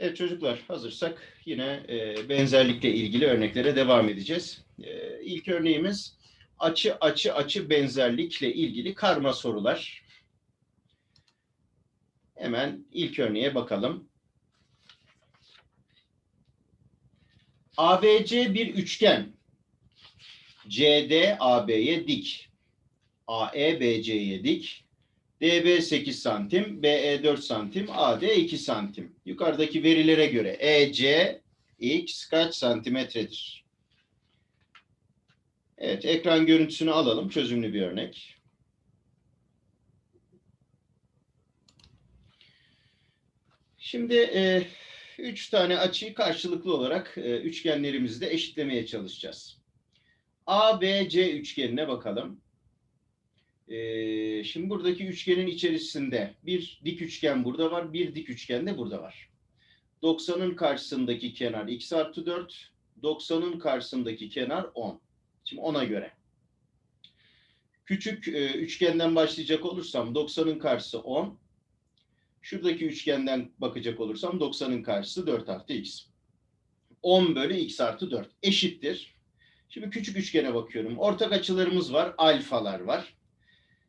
Evet çocuklar hazırsak yine e, benzerlikle ilgili örneklere devam edeceğiz. E, ilk örneğimiz açı açı açı benzerlikle ilgili karma sorular. Hemen ilk örneğe bakalım. ABC bir üçgen. CD AB'ye dik. AE BC'ye dik. DB 8 santim, BE 4 santim, AD 2 santim. Yukarıdaki verilere göre EC X kaç santimetredir? Evet, ekran görüntüsünü alalım. Çözümlü bir örnek. Şimdi e, üç tane açıyı karşılıklı olarak e, üçgenlerimizde eşitlemeye çalışacağız. ABC üçgenine bakalım. Ee, şimdi buradaki üçgenin içerisinde bir dik üçgen burada var, bir dik üçgen de burada var. 90'ın karşısındaki kenar x artı 4, 90'ın karşısındaki kenar 10. Şimdi ona göre. Küçük e, üçgenden başlayacak olursam 90'ın karşısı 10. Şuradaki üçgenden bakacak olursam 90'ın karşısı 4 artı x. 10 bölü x artı 4 eşittir. Şimdi küçük üçgene bakıyorum. Ortak açılarımız var, alfalar var.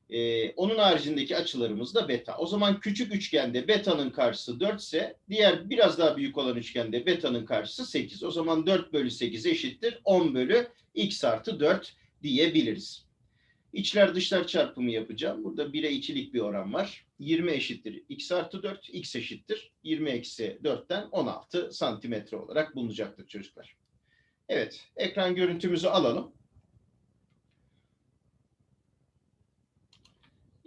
Ee, onun haricindeki açılarımız da beta. O zaman küçük üçgende beta'nın karşısı 4 ise diğer biraz daha büyük olan üçgende beta'nın karşısı 8. O zaman 4 bölü 8 eşittir 10 bölü x artı 4 diyebiliriz. İçler dışlar çarpımı yapacağım. Burada 1'e 2'lik bir oran var. 20 eşittir x artı 4, x eşittir 20 eksi 4'ten 16 santimetre olarak bulunacaktır çocuklar. Evet, ekran görüntümüzü alalım.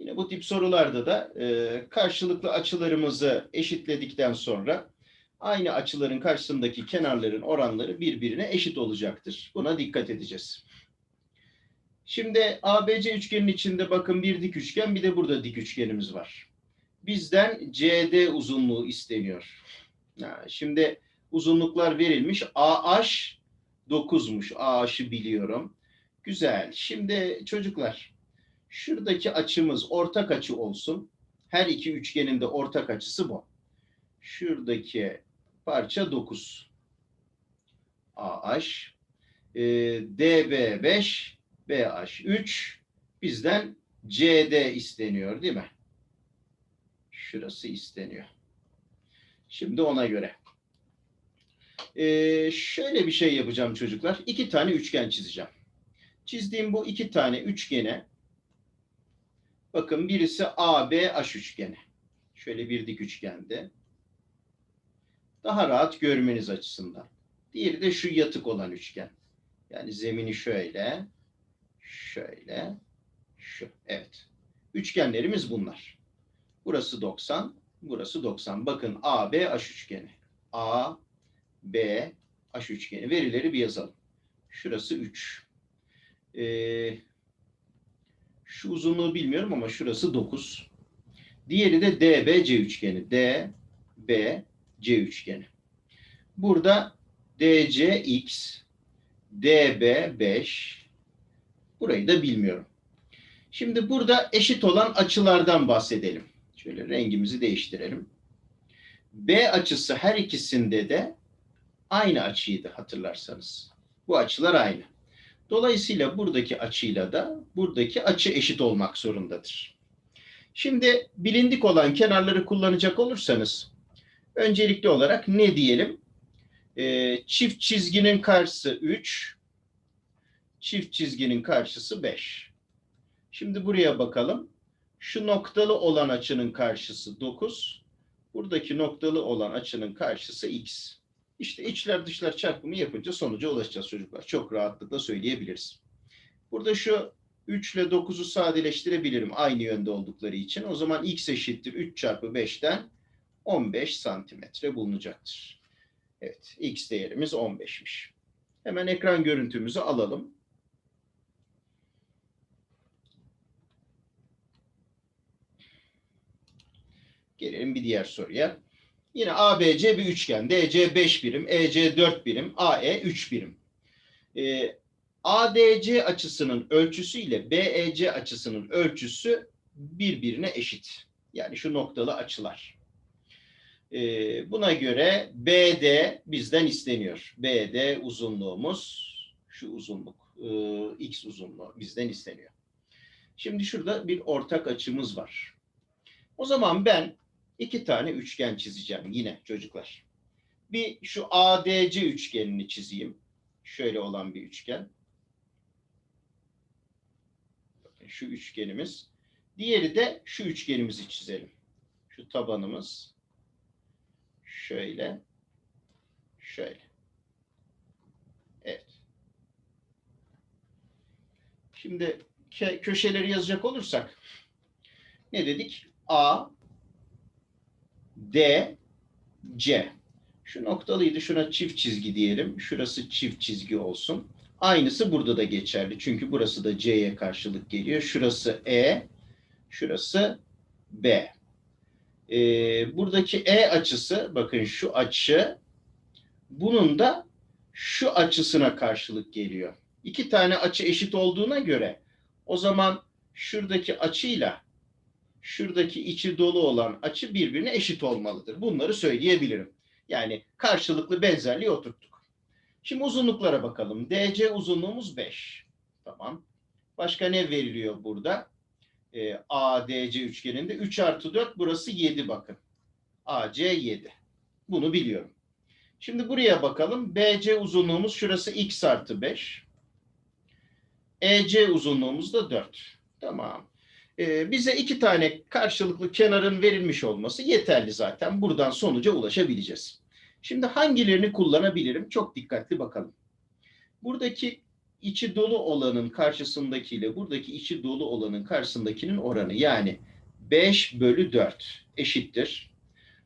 Yine bu tip sorularda da e, karşılıklı açılarımızı eşitledikten sonra aynı açıların karşısındaki kenarların oranları birbirine eşit olacaktır. Buna dikkat edeceğiz. Şimdi ABC üçgenin içinde bakın bir dik üçgen bir de burada dik üçgenimiz var. Bizden CD uzunluğu isteniyor. Şimdi uzunluklar verilmiş. AH 9'muş. AH'ı biliyorum. Güzel. Şimdi çocuklar Şuradaki açımız ortak açı olsun. Her iki üçgenin de ortak açısı bu. Şuradaki parça 9. AH. E, DB 5. BH 3. Bizden CD isteniyor değil mi? Şurası isteniyor. Şimdi ona göre. Ee, şöyle bir şey yapacağım çocuklar. İki tane üçgen çizeceğim. Çizdiğim bu iki tane üçgene Bakın birisi ABH üçgeni. Şöyle bir dik üçgende. Daha rahat görmeniz açısından. Diğeri de şu yatık olan üçgen. Yani zemini şöyle, şöyle, şu. Evet. Üçgenlerimiz bunlar. Burası 90, burası 90. Bakın ABH üçgeni. A, B, H üçgeni. Verileri bir yazalım. Şurası 3. Ee, şu uzunluğu bilmiyorum ama şurası 9. Diğeri de DBC üçgeni. DBC üçgeni. Burada DCX, DB5. Burayı da bilmiyorum. Şimdi burada eşit olan açılardan bahsedelim. Şöyle rengimizi değiştirelim. B açısı her ikisinde de aynı açıydı hatırlarsanız. Bu açılar aynı. Dolayısıyla buradaki açıyla da buradaki açı eşit olmak zorundadır. Şimdi bilindik olan kenarları kullanacak olursanız öncelikli olarak ne diyelim? Ee, çift çizginin karşısı 3, çift çizginin karşısı 5. Şimdi buraya bakalım. Şu noktalı olan açının karşısı 9, buradaki noktalı olan açının karşısı x. İşte içler dışlar çarpımı yapınca sonuca ulaşacağız çocuklar. Çok rahatlıkla söyleyebiliriz. Burada şu 3 ile 9'u sadeleştirebilirim aynı yönde oldukları için. O zaman x eşittir 3 çarpı 5'ten 15 santimetre bulunacaktır. Evet, x değerimiz 15'miş. Hemen ekran görüntümüzü alalım. Gelelim bir diğer soruya. Yine ABC bir üçgen. DC 5 birim, EC 4 birim, AE 3 birim. Ee, ADC açısının ölçüsü ile BEC açısının ölçüsü birbirine eşit. Yani şu noktalı açılar. Ee, buna göre BD bizden isteniyor. BD uzunluğumuz şu uzunluk. e, X uzunluğu bizden isteniyor. Şimdi şurada bir ortak açımız var. O zaman ben iki tane üçgen çizeceğim yine çocuklar. Bir şu ADC üçgenini çizeyim. Şöyle olan bir üçgen. Şu üçgenimiz. Diğeri de şu üçgenimizi çizelim. Şu tabanımız şöyle şöyle. Evet. Şimdi köşeleri yazacak olursak ne dedik? A D C. Şu noktalıydı. Şuna çift çizgi diyelim. Şurası çift çizgi olsun. Aynısı burada da geçerli. Çünkü burası da C'ye karşılık geliyor. Şurası E, şurası B. Ee, buradaki E açısı, bakın şu açı, bunun da şu açısına karşılık geliyor. İki tane açı eşit olduğuna göre, o zaman şuradaki açıyla şuradaki içi dolu olan açı birbirine eşit olmalıdır. Bunları söyleyebilirim. Yani karşılıklı benzerliği oturttuk. Şimdi uzunluklara bakalım. DC uzunluğumuz 5. Tamam. Başka ne veriliyor burada? Ee, ADC üçgeninde 3 artı 4 burası 7 bakın. AC 7. Bunu biliyorum. Şimdi buraya bakalım. BC uzunluğumuz şurası x artı 5. EC uzunluğumuz da 4. Tamam. Ee, bize iki tane karşılıklı kenarın verilmiş olması yeterli zaten. Buradan sonuca ulaşabileceğiz. Şimdi hangilerini kullanabilirim? Çok dikkatli bakalım. Buradaki içi dolu olanın karşısındakiyle buradaki içi dolu olanın karşısındakinin oranı yani 5 bölü 4 eşittir.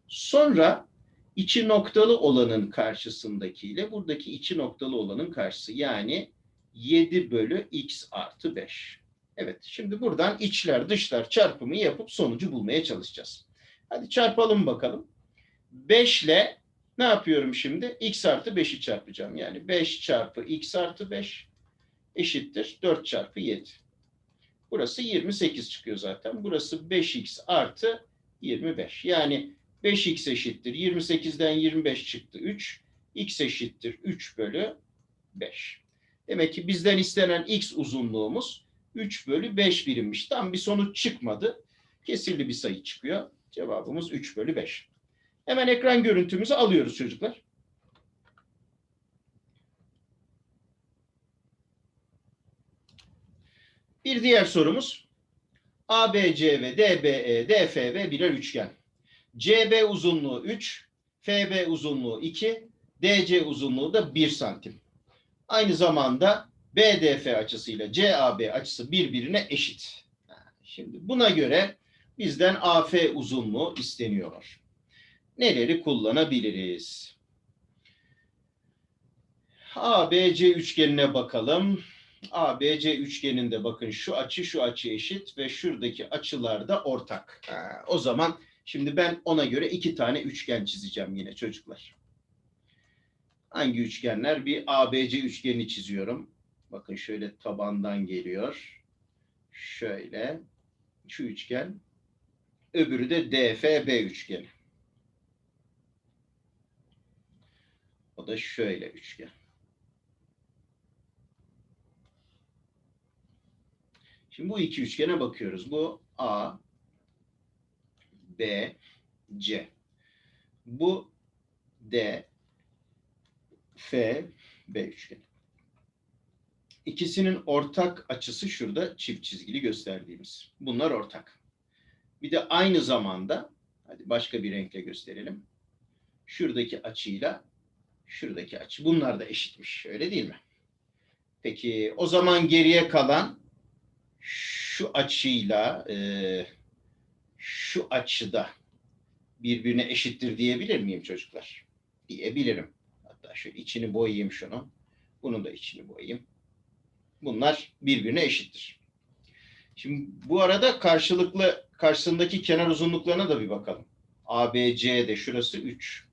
Sonra içi noktalı olanın karşısındakiyle buradaki içi noktalı olanın karşısı yani 7 bölü x artı 5. Evet şimdi buradan içler dışlar çarpımı yapıp sonucu bulmaya çalışacağız. Hadi çarpalım bakalım. 5 ile ne yapıyorum şimdi? x artı 5'i çarpacağım. Yani 5 çarpı x artı 5 eşittir 4 çarpı 7. Burası 28 çıkıyor zaten. Burası 5x artı 25. Yani 5x eşittir. 28'den 25 çıktı 3. x eşittir 3 bölü 5. Demek ki bizden istenen x uzunluğumuz 3 bölü 5 birimmiş. Tam bir sonuç çıkmadı. Kesirli bir sayı çıkıyor. Cevabımız 3 bölü 5. Hemen ekran görüntümüzü alıyoruz çocuklar. Bir diğer sorumuz. ABC ve DBE, DFB birer üçgen. CB uzunluğu 3, FB uzunluğu 2, DC uzunluğu da 1 santim. Aynı zamanda BDF açısıyla CAB açısı birbirine eşit. Şimdi buna göre bizden AF uzunluğu isteniyor. Neleri kullanabiliriz? ABC üçgenine bakalım. ABC üçgeninde bakın şu açı şu açı eşit ve şuradaki açılar da ortak. O zaman şimdi ben ona göre iki tane üçgen çizeceğim yine çocuklar. Hangi üçgenler? Bir ABC üçgeni çiziyorum. Bakın şöyle tabandan geliyor. Şöyle. Şu üçgen. Öbürü de DFB üçgeni. O da şöyle üçgen. Şimdi bu iki üçgene bakıyoruz. Bu A, B, C. Bu D, F, B üçgeni. İkisinin ortak açısı şurada çift çizgili gösterdiğimiz. Bunlar ortak. Bir de aynı zamanda, hadi başka bir renkle gösterelim. Şuradaki açıyla şuradaki açı. Bunlar da eşitmiş. Öyle değil mi? Peki o zaman geriye kalan şu açıyla e, şu açıda birbirine eşittir diyebilir miyim çocuklar? Diyebilirim. Hatta şu içini boyayayım şunu. Bunun da içini boyayayım. Bunlar birbirine eşittir. Şimdi bu arada karşılıklı karşısındaki kenar uzunluklarına da bir bakalım. ABC'de şurası 3.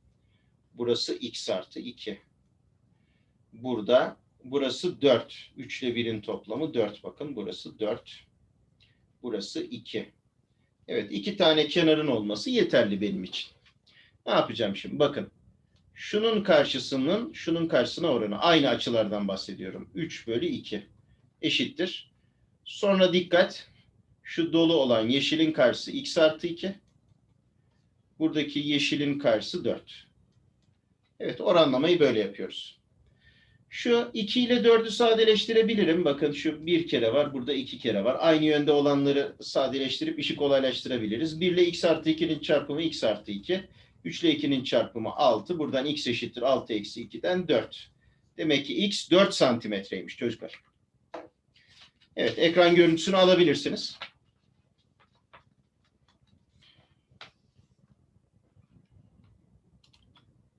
Burası x artı 2. Burada burası 4. 3 ile 1'in toplamı 4. Bakın burası 4. Burası 2. Evet iki tane kenarın olması yeterli benim için. Ne yapacağım şimdi? Bakın. Şunun karşısının şunun karşısına oranı. Aynı açılardan bahsediyorum. 3 bölü 2 eşittir. Sonra dikkat. Şu dolu olan yeşilin karşısı x artı 2. Buradaki yeşilin karşısı 4. Evet oranlamayı böyle yapıyoruz. Şu 2 ile 4'ü sadeleştirebilirim. Bakın şu bir kere var, burada iki kere var. Aynı yönde olanları sadeleştirip işi kolaylaştırabiliriz. 1 ile x artı 2'nin çarpımı x artı 2. 3 ile 2'nin çarpımı 6. Buradan x eşittir 6 eksi 2'den 4. Demek ki x 4 santimetreymiş çocuklar. Evet ekran görüntüsünü alabilirsiniz.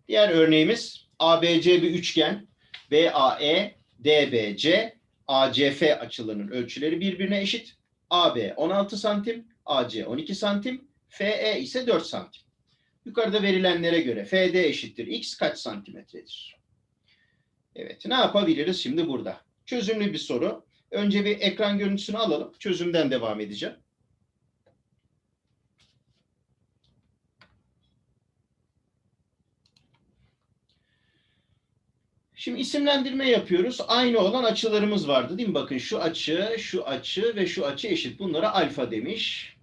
Diğer örneğimiz ABC bir üçgen. BAE, DBC, ACF açılarının ölçüleri birbirine eşit. AB 16 santim, AC 12 santim, FE ise 4 santim. Yukarıda verilenlere göre FD eşittir X kaç santimetredir? Evet, ne yapabiliriz şimdi burada? Çözümlü bir soru. Önce bir ekran görüntüsünü alalım. Çözümden devam edeceğim. Şimdi isimlendirme yapıyoruz. Aynı olan açılarımız vardı değil mi? Bakın şu açı, şu açı ve şu açı eşit. Bunlara alfa demiş.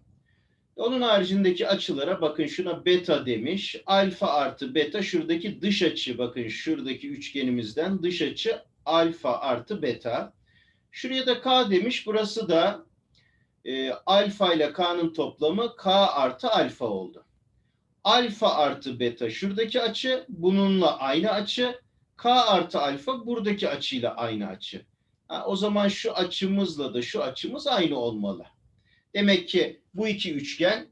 Onun haricindeki açılara bakın şuna beta demiş. Alfa artı beta şuradaki dış açı. Bakın şuradaki üçgenimizden dış açı alfa artı beta. Şuraya da k demiş. Burası da e, alfa ile k'nın toplamı k artı alfa oldu. Alfa artı beta şuradaki açı bununla aynı açı. K artı alfa buradaki açıyla aynı açı. Ha, o zaman şu açımızla da şu açımız aynı olmalı. Demek ki bu iki üçgen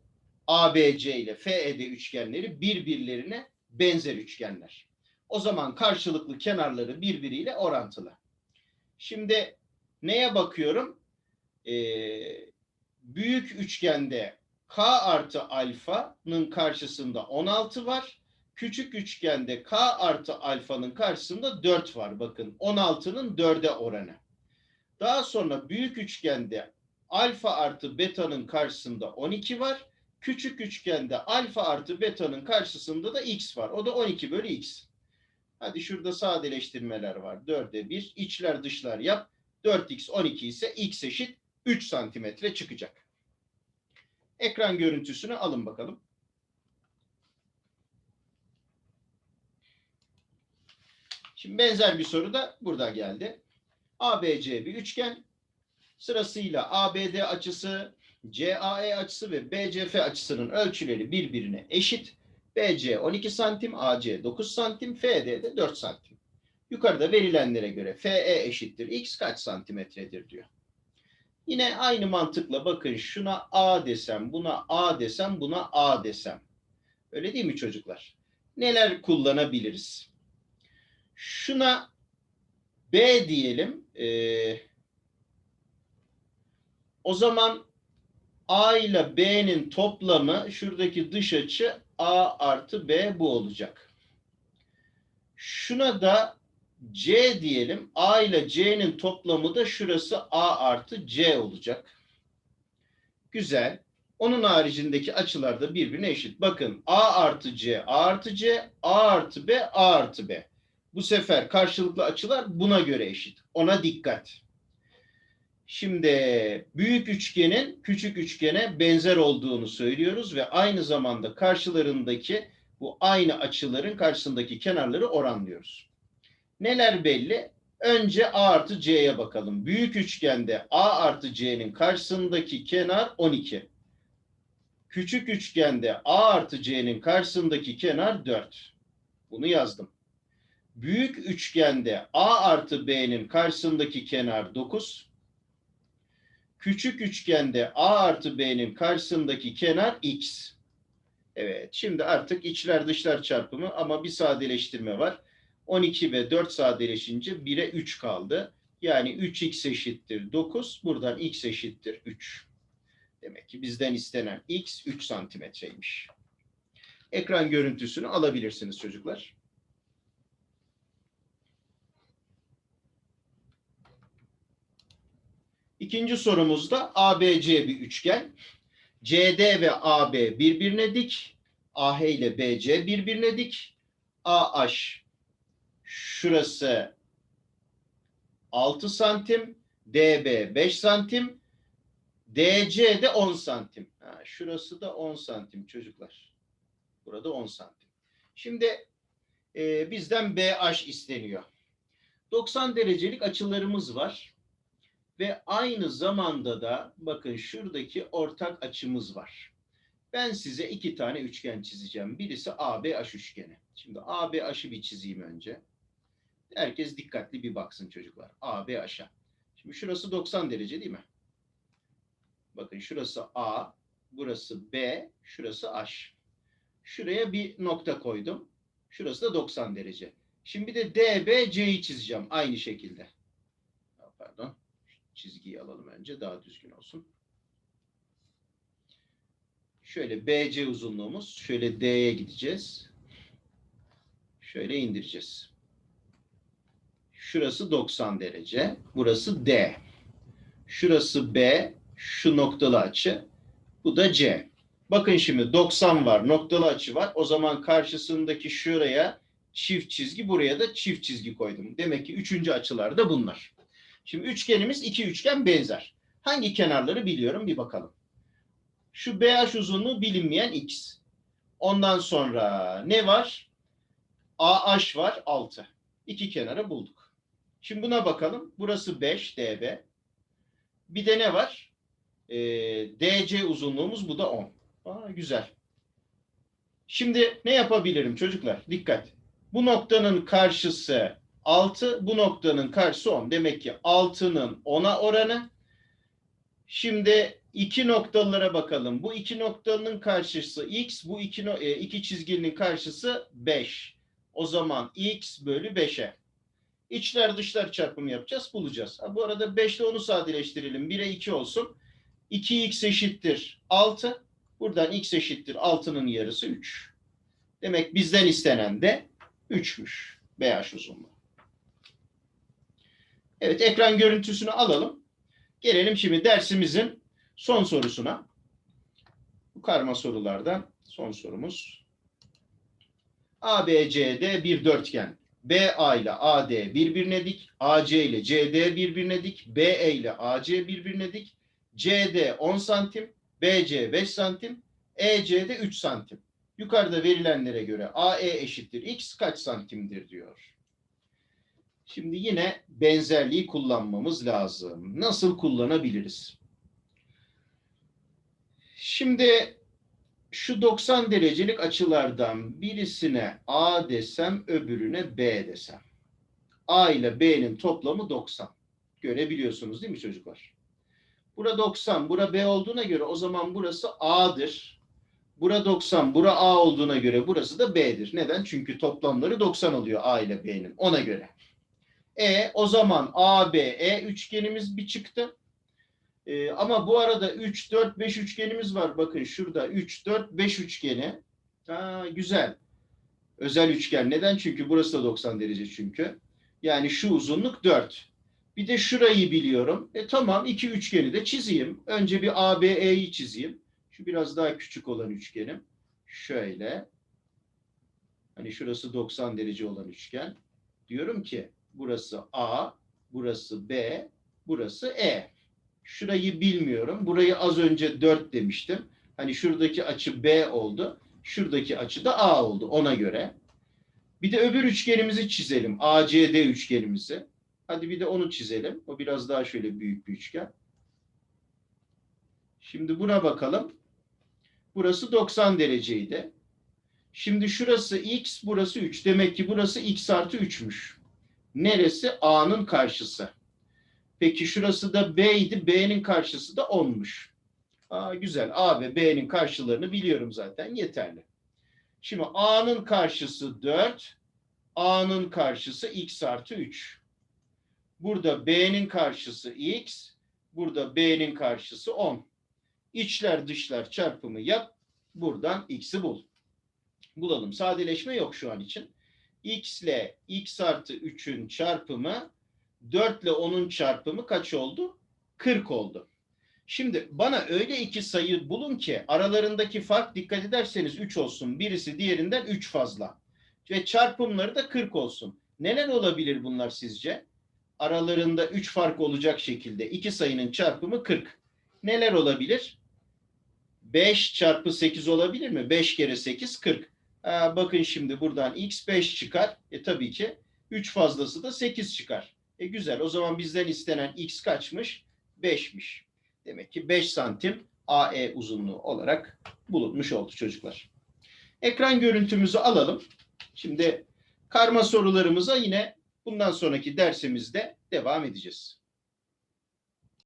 ABC ile FED üçgenleri birbirlerine benzer üçgenler. O zaman karşılıklı kenarları birbiriyle orantılı. Şimdi neye bakıyorum? Ee, büyük üçgende K artı alfanın karşısında 16 var. Küçük üçgende K artı alfanın karşısında 4 var. Bakın 16'nın 4'e oranı. Daha sonra büyük üçgende alfa artı beta'nın karşısında 12 var. Küçük üçgende alfa artı beta'nın karşısında da x var. O da 12 bölü x. Hadi şurada sadeleştirmeler var. 4'e 1. İçler dışlar yap. 4x 12 ise x eşit 3 santimetre çıkacak. Ekran görüntüsünü alın bakalım. Şimdi benzer bir soru da burada geldi. ABC bir üçgen. Sırasıyla ABD açısı, CAE açısı ve BCF açısının ölçüleri birbirine eşit. BC 12 santim, AC 9 santim, FD de 4 santim. Yukarıda verilenlere göre FE eşittir X kaç santimetredir diyor. Yine aynı mantıkla bakın şuna A desem, buna A desem, buna A desem. Öyle değil mi çocuklar? Neler kullanabiliriz? Şuna B diyelim. Ee, o zaman A ile B'nin toplamı şuradaki dış açı A artı B bu olacak. Şuna da C diyelim. A ile C'nin toplamı da şurası A artı C olacak. Güzel. Onun haricindeki açılar da birbirine eşit. Bakın A artı C, A artı C, A artı B, A artı B. Bu sefer karşılıklı açılar buna göre eşit. Ona dikkat. Şimdi büyük üçgenin küçük üçgene benzer olduğunu söylüyoruz ve aynı zamanda karşılarındaki bu aynı açıların karşısındaki kenarları oranlıyoruz. Neler belli? Önce A artı C'ye bakalım. Büyük üçgende A artı C'nin karşısındaki kenar 12. Küçük üçgende A artı C'nin karşısındaki kenar 4. Bunu yazdım. Büyük üçgende A artı B'nin karşısındaki kenar 9. Küçük üçgende A artı B'nin karşısındaki kenar X. Evet, şimdi artık içler dışlar çarpımı ama bir sadeleştirme var. 12 ve 4 sadeleşince 1'e 3 kaldı. Yani 3x eşittir 9. Buradan x eşittir 3. Demek ki bizden istenen x 3 santimetreymiş. Ekran görüntüsünü alabilirsiniz çocuklar. İkinci sorumuzda ABC bir üçgen. CD ve AB birbirine dik. AH ile BC birbirine dik. AH şurası 6 santim. DB 5 santim. DC de 10 santim. Ha, şurası da 10 santim çocuklar. Burada 10 santim. Şimdi e, bizden BH isteniyor. 90 derecelik açılarımız var. Ve aynı zamanda da bakın şuradaki ortak açımız var. Ben size iki tane üçgen çizeceğim. Birisi ABH üçgeni. Şimdi ABH'ı bir çizeyim önce. Herkes dikkatli bir baksın çocuklar. ABH'a. Şimdi şurası 90 derece değil mi? Bakın şurası A, burası B, şurası H. Şuraya bir nokta koydum. Şurası da 90 derece. Şimdi bir de DBC'yi çizeceğim aynı şekilde. Pardon. Çizgiyi alalım önce daha düzgün olsun. Şöyle BC uzunluğumuz. Şöyle D'ye gideceğiz. Şöyle indireceğiz. Şurası 90 derece. Burası D. Şurası B. Şu noktalı açı. Bu da C. Bakın şimdi 90 var. Noktalı açı var. O zaman karşısındaki şuraya çift çizgi. Buraya da çift çizgi koydum. Demek ki üçüncü açılar da bunlar. Şimdi üçgenimiz iki üçgen benzer. Hangi kenarları biliyorum bir bakalım. Şu BH uzunluğu bilinmeyen X. Ondan sonra ne var? AH var 6. İki kenarı bulduk. Şimdi buna bakalım. Burası 5 dB. Bir de ne var? Ee, DC uzunluğumuz bu da 10. Aa, güzel. Şimdi ne yapabilirim çocuklar? Dikkat. Bu noktanın karşısı 6, bu noktanın karşısı 10. Demek ki 6'nın 10'a oranı. Şimdi iki noktalara bakalım. Bu iki noktanın karşısı x, bu iki, e, iki çizginin karşısı 5. O zaman x bölü 5'e. İçler dışlar çarpımı yapacağız, bulacağız. Ha, bu arada 5 ile 10'u sadeleştirelim. 1'e 2 olsun. 2x eşittir 6. Buradan x eşittir 6'nın yarısı 3. Demek bizden istenen de 3'müş. BH uzunluğu. Evet ekran görüntüsünü alalım. Gelelim şimdi dersimizin son sorusuna. Bu karma sorulardan son sorumuz. ABCD bir dörtgen. BA ile AD birbirine dik, AC ile CD birbirine dik, BE ile AC birbirine dik, CD 10 santim, BC 5 santim, EC de 3 santim. Yukarıda verilenlere göre AE eşittir X kaç santimdir diyor. Şimdi yine benzerliği kullanmamız lazım. Nasıl kullanabiliriz? Şimdi şu 90 derecelik açılardan birisine A desem, öbürüne B desem. A ile B'nin toplamı 90. Görebiliyorsunuz değil mi çocuklar? Bura 90, bura B olduğuna göre o zaman burası A'dır. Bura 90, bura A olduğuna göre burası da B'dir. Neden? Çünkü toplamları 90 oluyor A ile B'nin. Ona göre. E o zaman ABE üçgenimiz bir çıktı. E, ama bu arada 3, 4, 5 üçgenimiz var. Bakın şurada 3, 4, 5 üçgeni. Ha, güzel. Özel üçgen. Neden? Çünkü burası da 90 derece çünkü. Yani şu uzunluk 4. Bir de şurayı biliyorum. E tamam iki üçgeni de çizeyim. Önce bir ABE'yi çizeyim. Şu biraz daha küçük olan üçgenim. Şöyle. Hani şurası 90 derece olan üçgen. Diyorum ki burası A, burası B, burası E. Şurayı bilmiyorum. Burayı az önce 4 demiştim. Hani şuradaki açı B oldu. Şuradaki açı da A oldu ona göre. Bir de öbür üçgenimizi çizelim. ACD üçgenimizi. Hadi bir de onu çizelim. O biraz daha şöyle büyük bir üçgen. Şimdi buna bakalım. Burası 90 dereceydi. Şimdi şurası x, burası 3. Demek ki burası x artı 3'müş. Neresi? A'nın karşısı. Peki şurası da B idi. B'nin karşısı da 10'muş. Aa, güzel. A ve B'nin karşılarını biliyorum zaten. Yeterli. Şimdi A'nın karşısı 4. A'nın karşısı x artı 3. Burada B'nin karşısı x. Burada B'nin karşısı 10. İçler dışlar çarpımı yap. Buradan x'i bul. Bulalım. Sadeleşme yok şu an için. x ile x artı 3'ün çarpımı 4 ile 10'un çarpımı kaç oldu? 40 oldu. Şimdi bana öyle iki sayı bulun ki aralarındaki fark dikkat ederseniz 3 olsun. Birisi diğerinden 3 fazla. Ve çarpımları da 40 olsun. Neler olabilir bunlar sizce? Aralarında 3 fark olacak şekilde iki sayının çarpımı 40. Neler olabilir? 5 çarpı 8 olabilir mi? 5 kere 8 40. Aa, bakın şimdi buradan x 5 çıkar. E tabii ki 3 fazlası da 8 çıkar. E güzel. O zaman bizden istenen x kaçmış? 5'miş. Demek ki 5 santim AE uzunluğu olarak bulunmuş oldu çocuklar. Ekran görüntümüzü alalım. Şimdi karma sorularımıza yine bundan sonraki dersimizde devam edeceğiz.